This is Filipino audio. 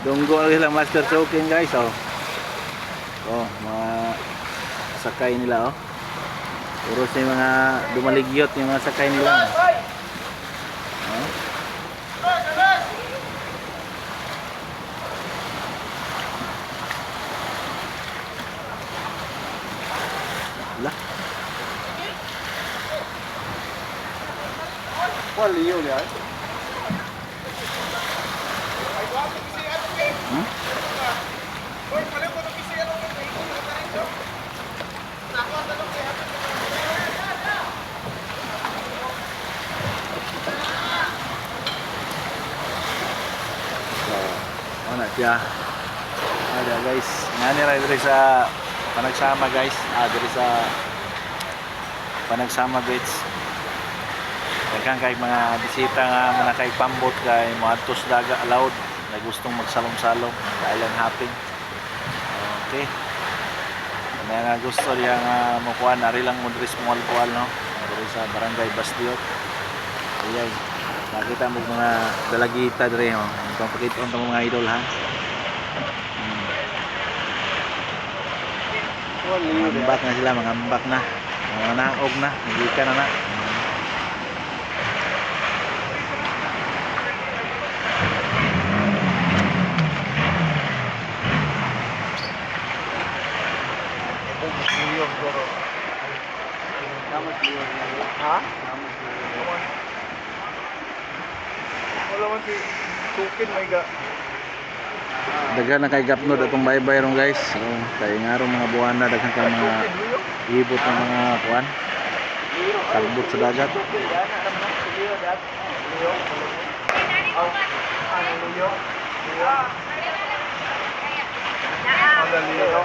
Dunggo lagi sila master choking guys oh. Oh, mga sakay nila oh. Puro sa mga dumaligyot yung mga sakay nila. Oh. Lah, Qual liyo yan? So, ano siya? Ada guys, ngani ra diri sa panagsama guys. Ah, diri sa panagsama beach. Daghang kay mga bisita nga mga kay pambot kay moadtos daga allowed na gustong magsalom-salom, island hopping. Okay. Kaya nga gusto niya nga makuha na rin lang mo sa Mualpual no. Diri sa Barangay Bastiot. Ayan. Nakita mo mga dalagita diri ho. Itong pakita ang mga idol ha. Hmm. Ambak na sila, mga ambak na. Mga naog na, nagika na na. Hmm. Liyo, bro. Namas liyo. Ha? Namas liyo. Wala man si. Daghan na kay gapnod atong baybay ron guys. So, kay nga ron mga buwan na daghan ka mga ibot ng mga kuan. Tagbot sa dagat. Ano liyo.